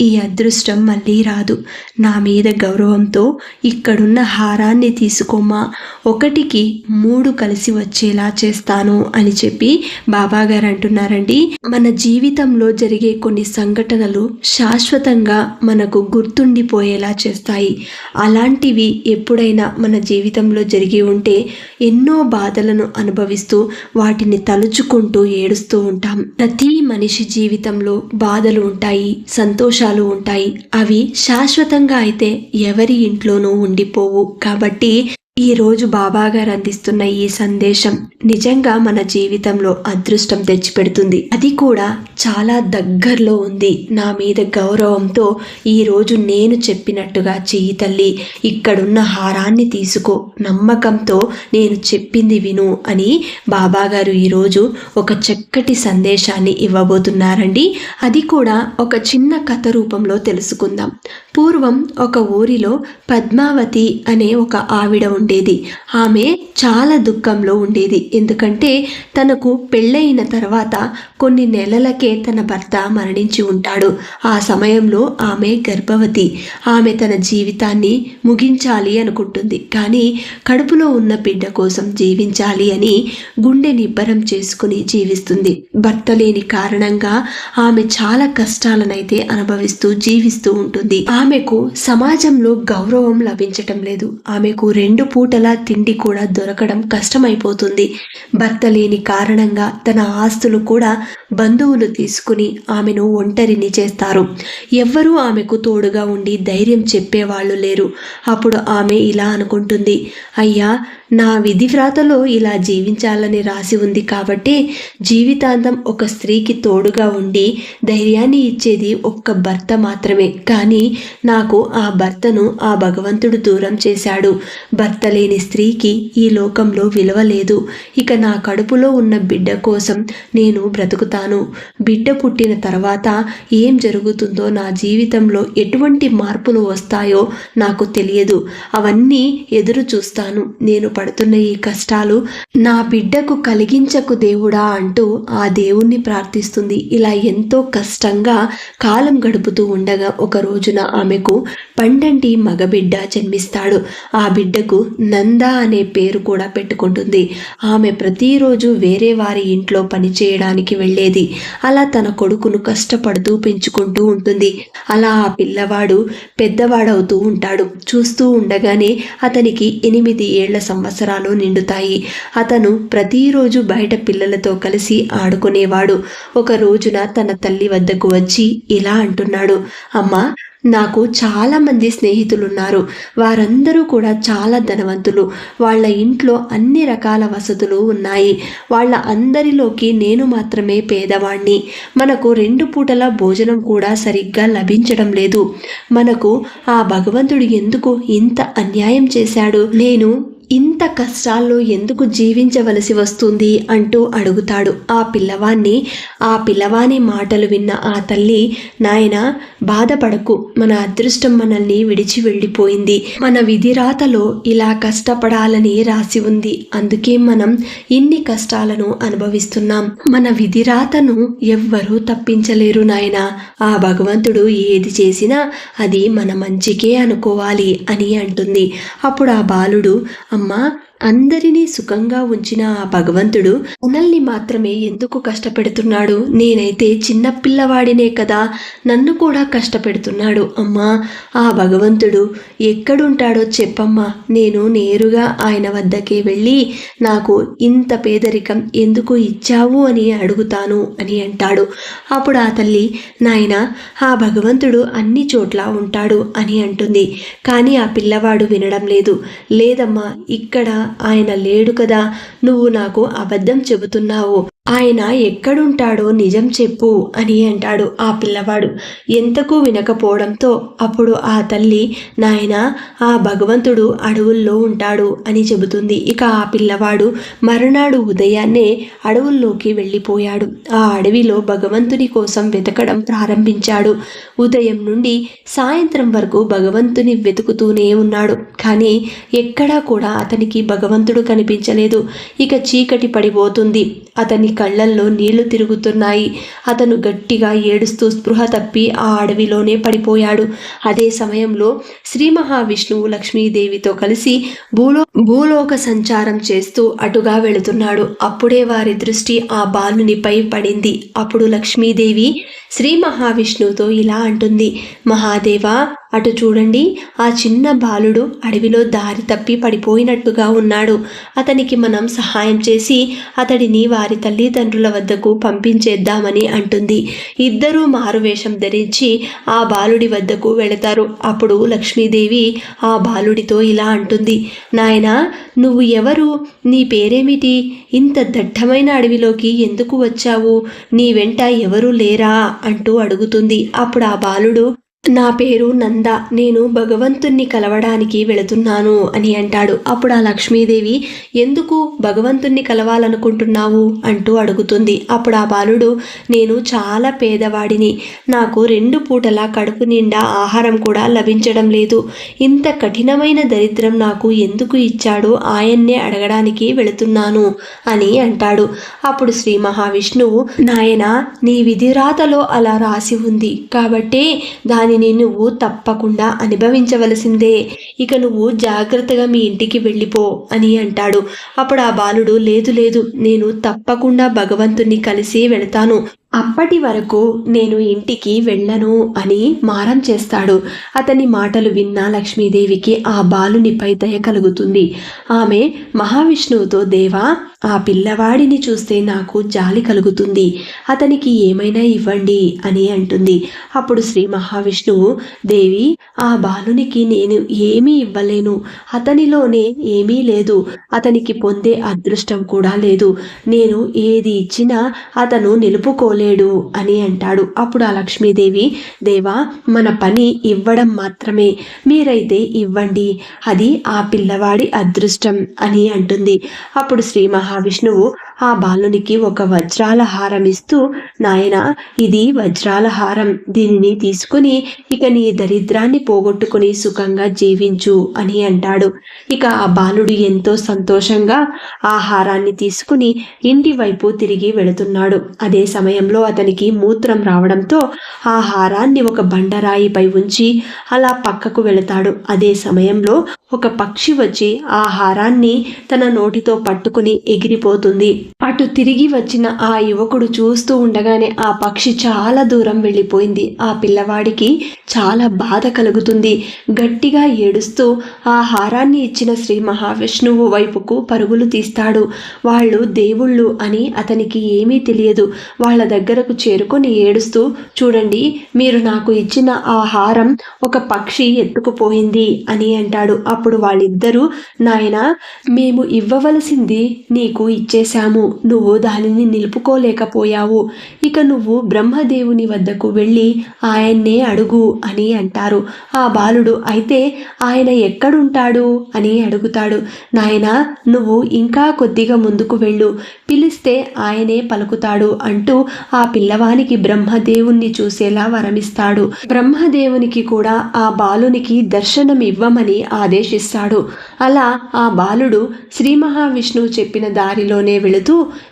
ఈ అదృష్టం మళ్ళీ రాదు. నా మీద గౌరవంతో ఇక్కడున్న హారాన్ని తీసుకోమా. ఒకటికి మూడు కలిసి వచ్చేలా చేస్తాను అని చెప్పి బాబాగారు అంటున్నారండి. మన జీవితంలో జరిగే కొన్ని సంఘటనలు శాశ్వతంగా మనకు గుర్తుండిపోయేలా చేస్తాయి. అలాంటివి ఎప్పుడైనా మన జీవితంలో జరిగి ఉంటే ఎన్నో బాధలను అనుభవిస్తూ వాటిని తలుచుకుంటూ ఏడుస్తూ ఉంటాం. ప్రతి మనిషి జీవితంలో బాధలు ఉంటాయి సంతోషాలు ఉంటాయి. అవి శాశ్వతంగా అయితే ఎవరి ఇంట్లోనూ ఉండిపోవు. కాబట్టి ఈరోజు బాబాగారు అందిస్తున్న ఈ సందేశం నిజంగా మన జీవితంలో అదృష్టం తెచ్చిపెడుతుంది. అది కూడా చాలా దగ్గరలో ఉంది. నా మీద గౌరవంతో ఈరోజు నేను చెప్పినట్టుగా చెయ్యి తల్లి ఇక్కడున్న హారాన్ని తీసుకో నమ్మకంతో నేను చెప్పింది విను అని బాబాగారు ఈరోజు ఒక చక్కటి సందేశాన్ని ఇవ్వబోతున్నారండి. అది కూడా ఒక చిన్న కథ రూపంలో తెలుసుకుందాం. పూర్వం ఒక ఊరిలో పద్మావతి అనే ఒక ఆవిడ ఉండేది. ఆమె చాలా దుఃఖంలో ఉండేది. ఎందుకంటే తనకు పెళ్ళయిన తర్వాత కొన్ని నెలలకే తన భర్త మరణించి ఉంటాడు. ఆ సమయంలో ఆమె గర్భవతి. ఆమె తన జీవితాన్ని ముగించాలి అనుకుంటుంది. కానీ కడుపులో ఉన్న బిడ్డ కోసం జీవించాలి అని గుండె నిబ్బరం చేసుకుని జీవిస్తుంది. భర్త లేని కారణంగా ఆమె చాలా కష్టాలనైతే అనుభవిస్తూ జీవిస్తూ ఉంటుంది. ఆమెకు సమాజంలో గౌరవం లభించటం లేదు. ఆమెకు రెండు పూటలా తిండి కూడా దొరకడం కష్టమైపోతుంది. భర్త లేని కారణంగా తన ఆస్తులు కూడా బంధువులు తీసుకుని ఆమెను ఒంటరిని చేస్తారు. ఎవ్వరూ ఆమెకు తోడుగా ఉండి ధైర్యం చెప్పేవాళ్ళు లేరు. అప్పుడు ఆమె ఇలా అనుకుంటుంది. అయ్యా నా విధి వ్రాతలో ఇలా జీవించాలని రాసి ఉంది కాబట్టి జీవితాంతం ఒక స్త్రీకి తోడుగా ఉండి ధైర్యాన్ని ఇచ్చేది ఒక్క భర్త మాత్రమే. కానీ నాకు ఆ భర్తను ఆ భగవంతుడు దూరం చేశాడు. భర్త లేని స్త్రీకి ఈ లోకంలో విలువ లేదు. ఇక నా కడుపులో ఉన్న బిడ్డ కోసం నేను బ్రతుకుతాను. బిడ్డ పుట్టిన తర్వాత ఏం జరుగుతుందో నా జీవితంలో ఎటువంటి మార్పులు వస్తాయో నాకు తెలియదు. అవన్నీ ఎదురు చూస్తాను. నేను పడుతున్న ఈ కష్టాలు నా బిడ్డకు కలిగించకు దేవుడా అంటూ ఆ దేవుణ్ణి ప్రార్థిస్తుంది. ఇలా ఎంతో కష్టంగా కాలం గడుపుతూ ఉండగా ఒక రోజున ఆమెకు పండంటి మగబిడ్డ జన్మిస్తాడు. ఆ బిడ్డకు నంద అనే పేరు కూడా పెట్టుకుంటుంది. ఆమె ప్రతిరోజు వేరే వారి ఇంట్లో పని చేయడానికి వెళ్ళేది. అలా తన కొడుకును కష్టపడుతూ పెంచుకుంటూ ఉంటుంది. అలా ఆ పిల్లవాడు పెద్దవాడవుతూ ఉంటాడు. చూస్తూ ఉండగానే అతనికి ఎనిమిది ఏళ్ళ సంవత్సరాలు నిండుతాయి. అతను ప్రతిరోజు బయట పిల్లలతో కలిసి ఆడుకునేవాడు. ఒక రోజున తన తల్లి వద్దకు వచ్చి ఇలా అంటున్నాడు. అమ్మా నాకు చాలామంది స్నేహితులు ఉన్నారు వారందరూ కూడా చాలా ధనవంతులు. వాళ్ళ ఇంట్లో అన్ని రకాల వసతులు ఉన్నాయి. వాళ్ళ అందరిలోకి నేను మాత్రమే పేదవాణ్ణి. మనకు రెండు పూటల భోజనం కూడా సరిగ్గా లభించడం లేదు. మనకు ఆ భగవంతుడు ఎందుకు ఇంత అన్యాయం చేశాడు? నేను ఇంత కష్టాల్లో ఎందుకు జీవించవలసి వస్తుంది అంటూ అడుగుతాడు ఆ పిల్లవాన్ని ఆ పిల్లవాని మాటలు విన్న ఆ తల్లి నాయన బాధపడకు. మన అదృష్టం మనల్ని విడిచి వెళ్ళిపోయింది. మన విధిరాతలో ఇలా కష్టపడాలని రాసి ఉంది. అందుకే మనం ఇన్ని కష్టాలను అనుభవిస్తున్నాం. మన విధిరాతను ఎవ్వరూ తప్పించలేరు నాయన. ఆ భగవంతుడు ఏది చేసినా అది మన మంచికే అనుకోవాలి అని అంటుంది. అప్పుడు ఆ బాలుడు అమ్మా అందరినీ సుఖంగా ఉంచిన ఆ భగవంతుడు మనల్ని మాత్రమే ఎందుకు కష్టపెడుతున్నాడు? నేనైతే చిన్న పిల్లవాడినే కదా నన్ను కూడా కష్టపెడుతున్నాడు. అమ్మా ఆ భగవంతుడు ఎక్కడుంటాడో చెప్పమ్మా. నేను నేరుగా ఆయన వద్దకే వెళ్ళి నాకు ఇంత పేదరికం ఎందుకు ఇచ్చావు అని అడుగుతాను అని అంటాడు. అప్పుడు ఆ తల్లి నాయన ఆ భగవంతుడు అన్ని చోట్ల ఉంటాడు అని అంటుంది. కానీ ఆ పిల్లవాడు వినడం లేదు. లేదమ్మా ఇక్కడ ఆయన లేడు కదా నువ్వు నాకు అబద్ధం చెబుతున్నావు. ఆయన ఎక్కడుంటాడో నిజం చెప్పు అని అంటాడు ఆ పిల్లవాడు. ఎంతకు వినకపోవడంతో అప్పుడు ఆ తల్లి నాయన ఆ భగవంతుడు అడవుల్లో ఉంటాడు అని చెబుతుంది. ఇక ఆ పిల్లవాడు మరునాడు ఉదయాన్నే అడవుల్లోకి వెళ్ళిపోయాడు. ఆ అడవిలో భగవంతుని కోసం వెతకడం ప్రారంభించాడు. ఉదయం నుండి సాయంత్రం వరకు భగవంతుని వెతుకుతూనే ఉన్నాడు. కానీ ఎక్కడా కూడా అతనికి భగవంతుడు కనిపించలేదు. ఇక చీకటి పడిపోతుంది. అతని కళ్ళల్లో నీళ్ళు తిరుగుతున్నాయి. అతను గట్టిగా ఏడుస్తూ స్పృహ తప్పి ఆ అడవిలోనే పడిపోయాడు. అదే సమయంలో శ్రీ మహావిష్ణువు లక్ష్మీదేవితో కలిసి భూలో భూలోక సంచారం చేస్తూ అటుగా వెళుతున్నాడు. అప్పుడే వారి దృష్టి ఆ బాలునిపై పడింది. అప్పుడు లక్ష్మీదేవి శ్రీ మహావిష్ణువుతో ఇలా అంటుంది. మహాదేవా అటు చూడండి ఆ చిన్న బాలుడు అడవిలో దారి తప్పి పడిపోయినట్టుగా ఉన్నాడు. అతనికి మనం సహాయం చేసి అతడిని వారి తల్లిదండ్రుల వద్దకు పంపించేద్దామని అంటుంది. ఇద్దరూ మారువేషం ధరించి ఆ బాలుడి వద్దకు వెళతారు. అప్పుడు లక్ష్మీదేవి ఆ బాలుడితో ఇలా అంటుంది. నాయనా నువ్వు ఎవరు? నీ పేరేమిటి? ఇంత దట్టమైన అడవిలోకి ఎందుకు వచ్చావు? నీ వెంట ఎవరు లేరా? అంటూ అడుగుతుంది. అప్పుడు ఆ బాలుడు నా పేరు నంద నేను భగవంతుణ్ణి కలవడానికి వెళుతున్నాను అని అంటాడు. అప్పుడు ఆ లక్ష్మీదేవి ఎందుకు భగవంతుణ్ణి కలవాలనుకుంటున్నావు? అంటూ అడుగుతుంది. అప్పుడు ఆ బాలుడు నేను చాలా పేదవాడిని. నాకు రెండు పూటల కడుపు నిండా ఆహారం కూడా లభించడం లేదు. ఇంత కఠినమైన దరిద్రం నాకు ఎందుకు ఇచ్చాడో? ఆయన్నే అడగడానికి వెళుతున్నాను అని అంటాడు. అప్పుడు శ్రీ మహావిష్ణువు నాయన నీ విధిరాతలో అలా రాసి ఉంది. కాబట్టే దాని దానిని నువ్వు తప్పకుండా అనుభవించవలసిందే. ఇక నువ్వు జాగ్రత్తగా మీ ఇంటికి వెళ్ళిపో అని అంటాడు. అప్పుడు ఆ బాలుడు లేదు లేదు నేను తప్పకుండా భగవంతుణ్ణి కలిసి వెళతాను. అప్పటి వరకు నేను ఇంటికి వెళ్ళను అని మారం చేస్తాడు. అతని మాటలు విన్న లక్ష్మీదేవికి ఆ బాలునిపై దయ కలుగుతుంది ఆమె మహావిష్ణువుతో దేవా ఆ పిల్లవాడిని చూస్తే నాకు జాలి కలుగుతుంది. అతనికి ఏమైనా ఇవ్వండి అని అంటుంది. అప్పుడు శ్రీ మహావిష్ణువు దేవి ఆ బాలునికి నేను ఏమీ ఇవ్వలేను. అతనిలోనే ఏమీ లేదు. అతనికి పొందే అదృష్టం కూడా లేదు. నేను ఏది ఇచ్చినా అతను నిలుపుకోలే లేడు అని అంటాడు. అప్పుడు ఆ లక్ష్మీదేవి దేవా మన పని ఇవ్వడం మాత్రమే. మీరైతే ఇవ్వండి. అది ఆ పిల్లవాడి అదృష్టం అని అంటుంది. అప్పుడు శ్రీ మహావిష్ణువు ఆ బాలునికి ఒక వజ్రాల హారం ఇస్తూ నాయన ఇది వజ్రాల హారం. దీనిని తీసుకుని ఇక నీ దరిద్రాన్ని పోగొట్టుకుని సుఖంగా జీవించు అని అంటాడు. ఇక ఆ బాలుడు ఎంతో సంతోషంగా ఆ హారాన్ని తీసుకుని ఇంటి వైపు తిరిగి వెళుతున్నాడు. అదే సమయంలో అతనికి మూత్రం రావడంతో ఆ హారాన్ని ఒక బండరాయిపై ఉంచి అలా పక్కకు వెళతాడు. అదే సమయంలో ఒక పక్షి వచ్చి ఆ హారాన్ని తన నోటితో పట్టుకుని ఎగిరిపోతుంది. అటు తిరిగి వచ్చిన ఆ యువకుడు చూస్తూ ఉండగానే ఆ పక్షి చాలా దూరం వెళ్ళిపోయింది. ఆ పిల్లవాడికి చాలా బాధ కలుగుతుంది. గట్టిగా ఏడుస్తూ ఆ హారాన్ని ఇచ్చిన శ్రీ మహావిష్ణువు వైపుకు పరుగులు తీస్తాడు. వాళ్ళు దేవుళ్ళు అని అతనికి ఏమీ తెలియదు. వాళ్ళ దగ్గరకు చేరుకొని ఏడుస్తూ చూడండి మీరు నాకు ఇచ్చిన ఆ హారం ఒక పక్షి ఎత్తుకుపోయింది అని అంటాడు. అప్పుడు వాళ్ళిద్దరూ నాయన మేము ఇవ్వవలసింది నీకు ఇచ్చేశాము. నువ్వు దానిని నిలుపుకోలేకపోయావు. ఇక నువ్వు బ్రహ్మదేవుని వద్దకు వెళ్ళి ఆయన్నే అడుగు అని అంటారు. ఆ బాలుడు అయితే ఆయన ఎక్కడుంటాడు? అని అడుగుతాడు. నాయన నువ్వు ఇంకా కొద్దిగా ముందుకు వెళ్ళు. పిలిస్తే ఆయనే పలుకుతాడు అంటూ ఆ పిల్లవానికి బ్రహ్మదేవుణ్ణి చూసేలా వరమిస్తాడు. బ్రహ్మదేవునికి కూడా ఆ బాలునికి దర్శనం ఇవ్వమని ఆదేశిస్తాడు. అలా ఆ బాలుడు శ్రీ మహావిష్ణువు చెప్పిన దారిలోనే వెళుతూ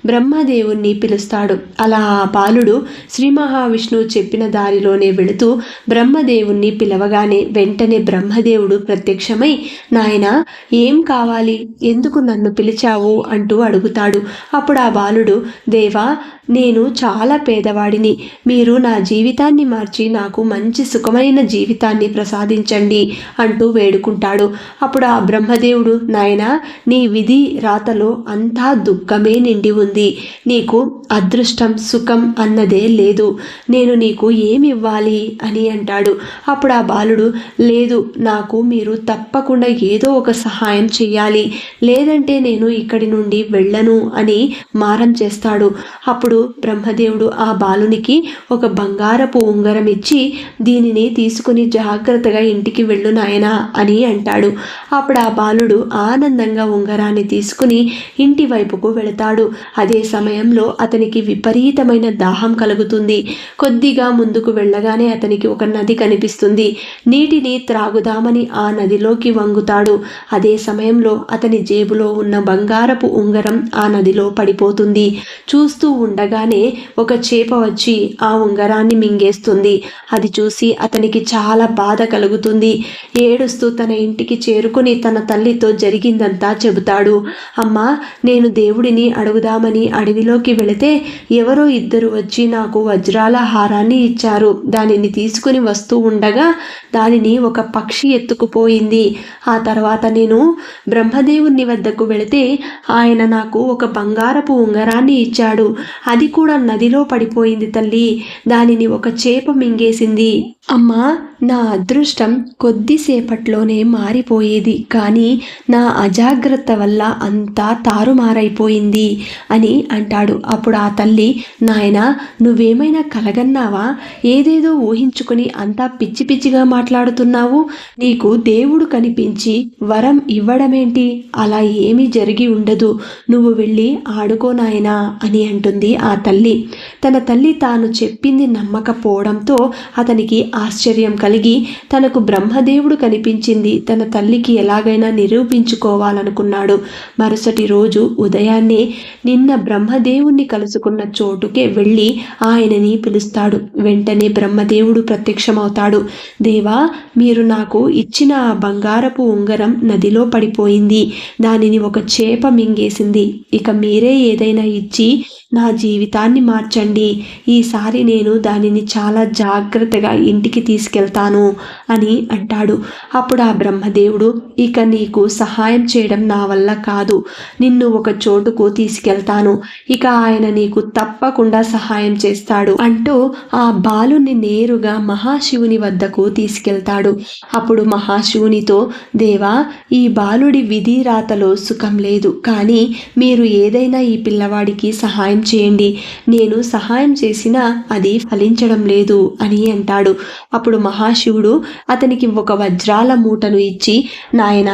బ్రహ్మదేవుణ్ణి పిలుస్తాడు. అలా ఆ బాలుడు శ్రీ మహావిష్ణువు చెప్పిన దారిలోనే వెళుతూ బ్రహ్మదేవుణ్ణి పిలవగానే వెంటనే బ్రహ్మదేవుడు ప్రత్యక్షమై నాయన ఏం కావాలి? ఎందుకు నన్ను పిలిచావు? అంటూ అడుగుతాడు. అప్పుడు ఆ బాలుడు దేవా నేను చాలా పేదవాడిని. మీరు నా జీవితాన్ని మార్చి నాకు మంచి సుఖమైన జీవితాన్ని ప్రసాదించండి అంటూ వేడుకుంటాడు. అప్పుడు ఆ బ్రహ్మదేవుడు నాయన నీ విధి రాతలో అంతా దుఃఖమే నిండి ఉంది. నీకు అదృష్టం సుఖం అన్నదే లేదు. నేను నీకు ఏమి ఇవ్వాలి అని అంటాడు. అప్పుడు ఆ బాలుడు లేదు నాకు మీరు తప్పకుండా ఏదో ఒక సహాయం చేయాలి లేదంటే నేను ఇక్కడి నుండి వెళ్ళను అని మారం చేస్తాడు. అప్పుడు బ్రహ్మదేవుడు ఆ బాలునికి ఒక బంగారపు ఉంగరం ఇచ్చి దీనిని తీసుకుని జాగ్రత్తగా ఇంటికి వెళ్ళు నాయనా అని అంటాడు. అప్పుడు ఆ బాలుడు ఆనందంగా ఉంగరాన్ని తీసుకుని ఇంటి వైపుకు వెళతాడు. అదే సమయంలో అతనికి విపరీతమైన దాహం కలుగుతుంది. కొద్దిగా ముందుకు వెళ్ళగానే అతనికి ఒక నది కనిపిస్తుంది. నీటిని త్రాగుదామని ఆ నదిలోకి వంగుతాడు. అదే సమయంలో అతని జేబులో ఉన్న బంగారపు ఉంగరం ఆ నదిలో పడిపోతుంది. చూస్తూ ఉండగానే ఒక చేప వచ్చి ఆ ఉంగరాన్ని మింగేస్తుంది. అది చూసి అతనికి చాలా బాధ కలుగుతుంది. ఏడుస్తూ తన ఇంటికి చేరుకుని తన తల్లితో జరిగిందంతా చెబుతాడు. అమ్మా నేను దేవుడిని అడుగుదామని అడవిలోకి వెళితే ఎవరో ఇద్దరు వచ్చి నాకు వజ్రాల హారాన్ని ఇచ్చారు. దానిని తీసుకుని వస్తూ ఉండగా దానిని ఒక పక్షి ఎత్తుకుపోయింది. ఆ తర్వాత నేను బ్రహ్మదేవుని వద్దకు వెళితే ఆయన నాకు ఒక బంగారపు ఉంగరాన్ని ఇచ్చాడు. అది కూడా నదిలో పడిపోయింది తల్లి. దానిని ఒక చేప మింగేసింది. అమ్మా నా అదృష్టం కొద్దిసేపట్లోనే మారిపోయేది. కానీ నా అజాగ్రత్త వల్ల అంతా తారుమారైపోయింది అని అంటాడు. అప్పుడు ఆ తల్లి నాయన నువ్వేమైనా కలగన్నావా? ఏదేదో ఊహించుకుని అంతా పిచ్చి పిచ్చిగా మాట్లాడుతున్నావు? నీకు దేవుడు కనిపించి వరం ఇవ్వడమేంటి? అలా ఏమీ జరిగి ఉండదు. నువ్వు వెళ్ళి ఆడుకో నాయనా అని అంటుంది ఆ తల్లి. తన తల్లి తాను చెప్పింది నమ్మకపోవడంతో అతనికి ఆశ్చర్యం కలిగి తనకు బ్రహ్మదేవుడు కనిపించింది. తన తల్లికి ఎలాగైనా నిరూపించుకోవాలనుకున్నాడు. మరుసటి రోజు ఉదయాన్నే నిన్న బ్రహ్మదేవుణ్ణి కలుసుకున్న చోటుకే వెళ్ళి ఆయనని పిలుస్తాడు. వెంటనే బ్రహ్మదేవుడు ప్రత్యక్షమవుతాడు. దేవా మీరు నాకు ఇచ్చిన ఆ బంగారపు ఉంగరం నదిలో పడిపోయింది. దానిని ఒక చేప మింగేసింది. ఇక మీరే ఏదైనా ఇచ్చి నా జీవితాన్ని మార్చండి. ఈసారి నేను దానిని చాలా జాగ్రత్తగా ఇంటికి తీసుకెళ్తాను అని అంటాడు. అప్పుడు ఆ బ్రహ్మదేవుడు ఇక నీకు సహాయం చేయడం నా వల్ల కాదు. నిన్ను ఒక చోటుకు తీసుకెళ్తాను. ఇక ఆయన నీకు తప్పకుండా సహాయం చేస్తాడు అంటూ ఆ బాలుని నేరుగా మహాశివుని వద్దకు తీసుకెళ్తాడు. అప్పుడు మహాశివునితో దేవా ఈ బాలుడి విధిరాతలో సుఖం లేదు. కానీ మీరు ఏదైనా ఈ పిల్లవాడికి సహాయం చేయండి. నేను సహాయం చేసినా అది ఫలించడం లేదు అని అంటాడు. అప్పుడు మహాశివుడు అతనికి ఒక వజ్రాల మూటను ఇచ్చి నాయన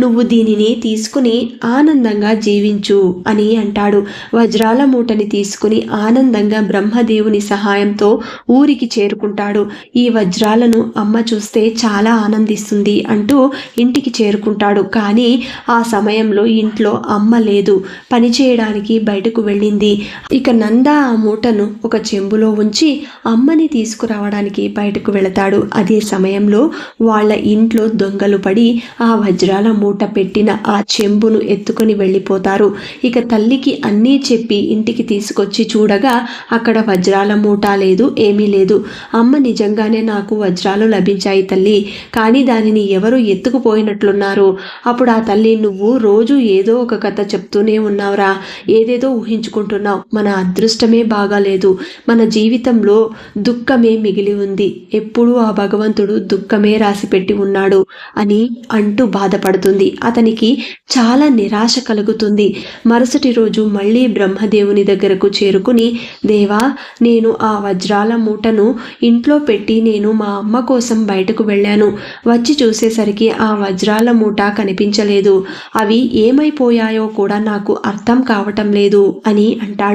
నువ్వు దీనిని తీసుకుని ఆనందంగా జీవించు అని అంటాడు. వజ్రాల మూటని తీసుకుని ఆనందంగా బ్రహ్మదేవుని సహాయంతో ఊరికి చేరుకుంటాడు. ఈ వజ్రాలను అమ్మ చూస్తే చాలా ఆనందిస్తుంది అంటూ ఇంటికి చేరుకుంటాడు. కానీ ఆ సమయంలో ఇంట్లో అమ్మ లేదు. పని చేయడానికి బయటకు వెళ్ళింది. ఇక నంద ఆ మూటను ఒక చెంబులో ఉంచి అమ్మని తీసుకురావడానికి బయటకు వెళతాడు. అదే సమయంలో వాళ్ళ ఇంట్లో దొంగలు పడి ఆ వజ్రాల మూట పెట్టిన ఆ చెంబును ఎత్తుకొని వెళ్ళిపోతారు. ఇక తల్లికి అన్నీ చెప్పి ఇంటికి తీసుకొచ్చి చూడగా అక్కడ వజ్రాల మూట లేదు ఏమీ లేదు. అమ్మ నిజంగానే నాకు వజ్రాలు లభించాయి తల్లి కానీ దానిని ఎవరు ఎత్తుకుపోయినట్లున్నారు? అప్పుడు ఆ తల్లి నువ్వు రోజు ఏదో ఒక కథ చెప్తూనే ఉన్నావురా. ఏదేదో ఊహించుకుంటున్నావు. మన అదృష్టమే బాగాలేదు. మన జీవితంలో దుఃఖమే మిగిలి ఉంది. ఎప్పుడూ ఆ భగవంతుడు దుఃఖమే రాసిపెట్టి ఉన్నాడు అని అంటూ బాధపడుతుంది. అతనికి చాలా నిరాశ కలుగుతుంది. మరుసటి రోజు మళ్ళీ బ్రహ్మదేవుని దగ్గరకు చేరుకుని దేవా నేను ఆ వజ్రాల మూటను ఇంట్లో పెట్టి నేను మా అమ్మ కోసం బయటకు వెళ్ళాను. వచ్చి చూసేసరికి ఆ వజ్రాల మూట కనిపించలేదు. అవి ఏమైపోయాయో కూడా నాకు అర్థం కావటం లేదు అని అంటాడు.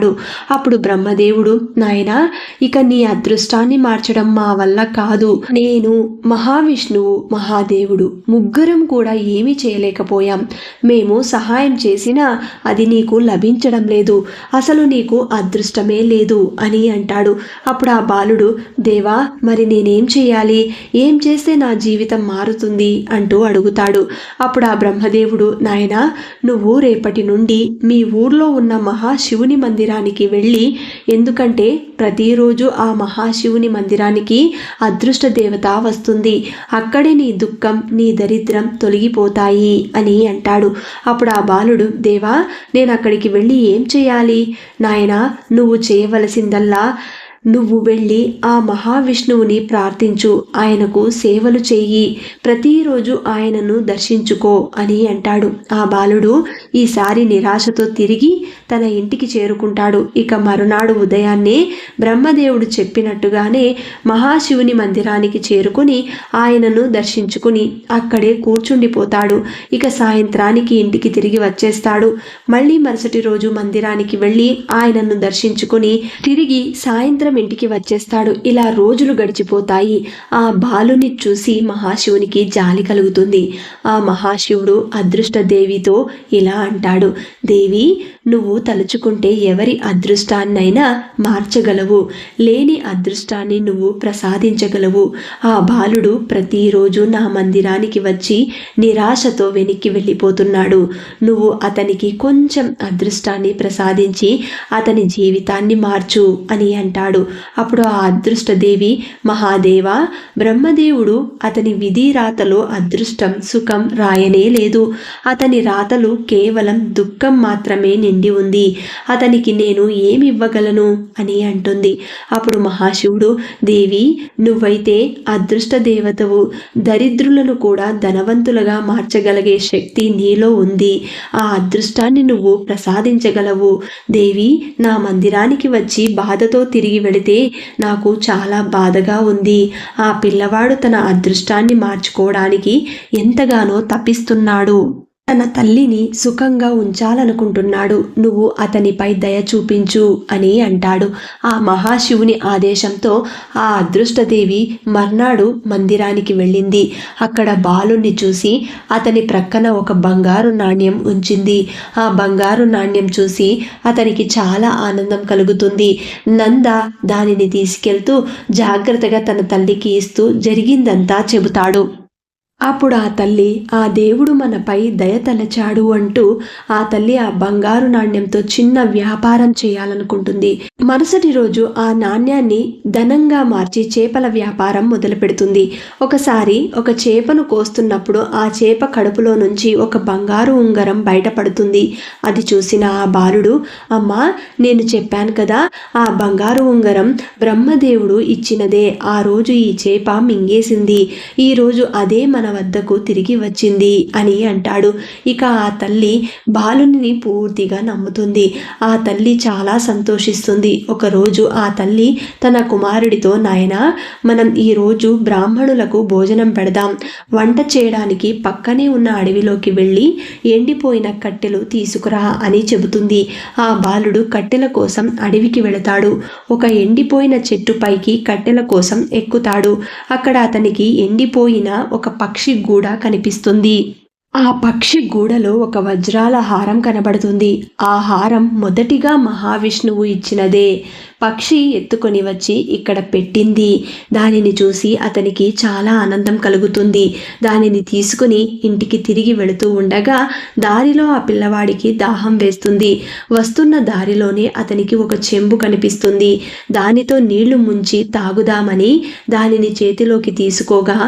అప్పుడు బ్రహ్మదేవుడు నాయన ఇక నీ అదృష్టాన్ని మార్చడం మా వల్ల కాదు. నేను మహావిష్ణువు మహాదేవుడు. ముగ్గురం కూడా ఏమీ చేయలేకపోయాం. మేము సహాయం చేసినా అది నీకు లభించడం లేదు. అసలు నీకు అదృష్టమే లేదు అని అంటాడు. అప్పుడు ఆ బాలుడు దేవా మరి నేనేం చేయాలి? ఏం చేస్తే నా జీవితం మారుతుంది? అంటూ అడుగుతాడు. అప్పుడు ఆ బ్రహ్మదేవుడు నాయనా నువ్వు రేపటి నుండి మీ ఊర్లో ఉన్న మహాశివుని మందిరానికి వెళ్ళి ఎందుకంటే ప్రతిరోజు ఆ మహాశివుని మందిరానికి అదృష్ట దేవత వస్తుంది. అక్కడే నీ దుఃఖం నీ దరిద్రం తొలగిపోతాయి అని అంటాడు. అప్పుడు ఆ బాలుడు దేవా నేను అక్కడికి వెళ్ళి ఏం చేయాలి? నాయనా నువ్వు చేయవలసిందల్లా నువ్వు వెళ్ళి ఆ మహావిష్ణువుని ప్రార్థించు ఆయనకు సేవలు చేయి ప్రతిరోజు ఆయనను దర్శించుకో అని అంటాడు. ఆ బాలుడు ఈసారి నిరాశతో తిరిగి తన ఇంటికి చేరుకుంటాడు. ఇక మరునాడు ఉదయాన్నే బ్రహ్మదేవుడు చెప్పినట్టుగానే మహాశివుని మందిరానికి చేరుకుని ఆయనను దర్శించుకుని అక్కడే కూర్చుండిపోతాడు. ఇక సాయంత్రానికి ఇంటికి తిరిగి వచ్చేస్తాడు. మళ్ళీ మరుసటి రోజు మందిరానికి వెళ్ళి ఆయనను దర్శించుకుని తిరిగి సాయంత్రం ఇంటికి వచ్చేస్తాడు. ఇలా రోజులు గడిచిపోతాయి. ఆ బాలుని చూసి మహాశివునికి జాలి కలుగుతుంది. ఆ మహాశివుడు అదృష్ట దేవితో ఇలా అంటాడు. దేవి నువ్వు తలుచుకుంటే ఎవరి అదృష్టాన్నైనా మార్చగలవు. లేని అదృష్టాన్ని నువ్వు ప్రసాదించగలవు. ఆ బాలుడు ప్రతిరోజు నా మందిరానికి వచ్చి నిరాశతో వెనక్కి వెళ్ళిపోతున్నాడు. నువ్వు అతనికి కొంచెం అదృష్టాన్ని ప్రసాదించి అతని జీవితాన్ని మార్చు అని అంటాడు. అప్పుడు ఆ అదృష్టదేవి మహాదేవ బ్రహ్మదేవుడు అతని విధి రాతలో అదృష్టం సుఖం రాయనే లేదు. అతని రాతలు కేవలం దుఃఖం మాత్రమే నిండి ఉంది. అతనికి నేను ఏమి ఇవ్వగలను అని అంటుంది. అప్పుడు మహాశివుడు దేవి నువ్వైతే అదృష్ట దేవతవు దరిద్రులను కూడా ధనవంతులుగా మార్చగలిగే శక్తి నీలో ఉంది. ఆ అదృష్టాన్ని నువ్వు ప్రసాదించగలవు. దేవి నా మందిరానికి వచ్చి బాధతో తిరిగి వెళితే నాకు చాలా బాధగా ఉంది. ఆ పిల్లవాడు తన అదృష్టాన్ని మార్చుకోవడానికి ఎంతగానో తప్పిస్తున్నాడు. తన తల్లిని సుఖంగా ఉంచాలనుకుంటున్నాడు. నువ్వు అతనిపై దయ చూపించు అని అంటాడు. ఆ మహాశివుని ఆదేశంతో ఆ అదృష్టదేవి మర్నాడు మందిరానికి వెళ్ళింది. అక్కడ బాలుణ్ణి చూసి అతని ప్రక్కన ఒక బంగారు నాణ్యం ఉంచింది. ఆ బంగారు నాణ్యం చూసి అతనికి చాలా ఆనందం కలుగుతుంది. నంద దానిని తీసుకెళ్తూ జాగ్రత్తగా తన తల్లికి ఇస్తూ జరిగిందంతా చెబుతాడు. అప్పుడు ఆ తల్లి ఆ దేవుడు మనపై దయతలచాడు అంటూ ఆ తల్లి ఆ బంగారు నాణ్యంతో చిన్న వ్యాపారం చేయాలనుకుంటుంది. మరుసటి రోజు ఆ నాణ్యాన్ని ధనంగా మార్చి చేపల వ్యాపారం మొదలు పెడుతుంది ఒకసారి ఒక చేపను కోస్తున్నప్పుడు ఆ చేప కడుపులో నుంచి ఒక బంగారు ఉంగరం బయటపడుతుంది. అది చూసిన ఆ బాలుడు అమ్మా నేను చెప్పాను కదా ఆ బంగారు ఉంగరం బ్రహ్మదేవుడు ఇచ్చినదే. ఆ రోజు ఈ చేప మింగేసింది. ఈ రోజు అదే మన వద్దకు తిరిగి వచ్చింది అని అంటాడు. ఇక ఆ తల్లి బాలుని పూర్తిగా నమ్ముతుంది. ఆ తల్లి చాలా సంతోషిస్తుంది. ఒకరోజు ఆ తల్లి తన కుమారుడితో నాయన మనం ఈరోజు బ్రాహ్మణులకు భోజనం పెడదాం. వంట చేయడానికి పక్కనే ఉన్న అడవిలోకి వెళ్ళి ఎండిపోయిన కట్టెలు తీసుకురా అని చెబుతుంది. ఆ బాలుడు కట్టెల కోసం అడవికి వెళతాడు. ఒక ఎండిపోయిన చెట్టు పైకి కట్టెల కోసం ఎక్కుతాడు. అక్కడ అతనికి ఎండిపోయిన ఒక పక్షి పక్షి గూడ కనిపిస్తుంది. ఆ పక్షి గూడలో ఒక వజ్రాల హారం కనబడుతుంది. ఆ హారం మొదటిగా మహావిష్ణువు ఇచ్చినదే. పక్షి ఎత్తుకొని వచ్చి ఇక్కడ పెట్టింది. దానిని చూసి అతనికి చాలా ఆనందం కలుగుతుంది. దానిని తీసుకుని ఇంటికి తిరిగి వెళుతూ ఉండగా దారిలో ఆ పిల్లవాడికి దాహం వేస్తుంది. వస్తున్న దారిలోనే అతనికి ఒక చెంబు కనిపిస్తుంది. దానితో నీళ్ళు ముంచి తాగుదామని దానిని చేతిలోకి తీసుకోగా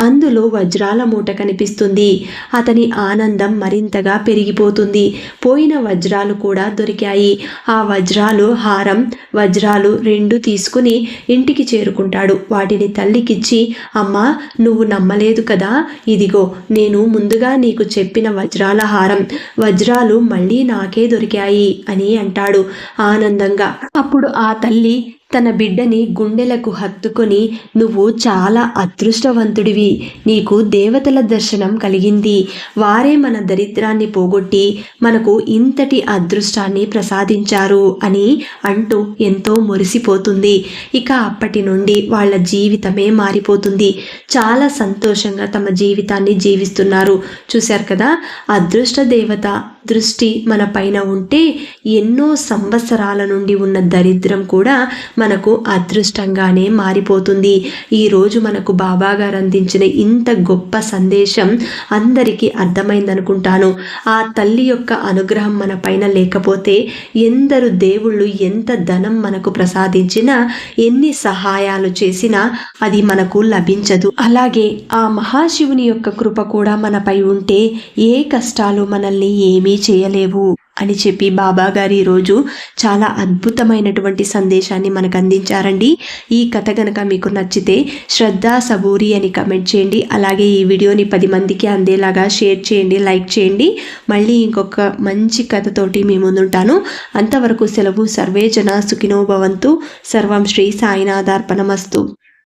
అందులో వజ్రాల మూట కనిపిస్తుంది. అతని ఆనందం మరింతగా పెరిగిపోతుంది. పోయిన వజ్రాలు కూడా దొరికాయి. ఆ వజ్రాలు హారం వజ్రాలు రెండు తీసుకుని ఇంటికి చేరుకుంటాడు. వాటిని తల్లికిచ్చి అమ్మా నువ్వు నమ్మలేదు కదా? ఇదిగో నేను ముందుగా నీకు చెప్పిన వజ్రాల హారం. వజ్రాలు మళ్ళీ నాకే దొరికాయి అని అంటాడు. ఆనందంగా అప్పుడు ఆ తల్లి తన బిడ్డని గుండెలకు హత్తుకొని నువ్వు చాలా అదృష్టవంతుడివి. నీకు దేవతల దర్శనం కలిగింది. వారే మన దరిద్రాన్ని పోగొట్టి మనకు ఇంతటి అదృష్టాన్ని ప్రసాదించారు అని అంటూ ఎంతో మురిసిపోతుంది. ఇక అప్పటి నుండి వాళ్ళ జీవితమే మారిపోతుంది. చాలా సంతోషంగా తమ జీవితాన్ని జీవిస్తున్నారు. చూశారు కదా? అదృష్ట దేవత దృష్టి మన పైన ఉంటే ఎన్నో సంవత్సరాల నుండి ఉన్న దరిద్రం కూడా మనకు అదృష్టంగానే మారిపోతుంది. ఈరోజు మనకు బాబాగారు అందించిన ఇంత గొప్ప సందేశం అందరికీ అర్థమైందనుకుంటాను. ఆ తల్లి యొక్క అనుగ్రహం మన పైన లేకపోతే ఎందరు దేవుళ్ళు ఎంత ధనం మనకు ప్రసాదించినా ఎన్ని సహాయాలు చేసినా అది మనకు లభించదు. అలాగే ఆ మహాశివుని యొక్క కృప కూడా మనపై ఉంటే ఏ కష్టాలు మనల్ని ఏమీ చేయలేవు అని చెప్పి బాబాగారు ఈరోజు చాలా అద్భుతమైనటువంటి సందేశాన్ని మనకు అందించారండి. ఈ కథ కనుక మీకు నచ్చితే శ్రద్ధ సబూరి అని కమెంట్ చేయండి. అలాగే ఈ వీడియోని పది మందికి అందేలాగా షేర్ చేయండి లైక్ చేయండి. మళ్ళీ ఇంకొక మంచి కథతోటి మీ ముందుంటాను. అంతవరకు సెలవు సర్వేజన సుఖినోభవంతు సర్వం శ్రీ సాయినాథార్పణమస్తు.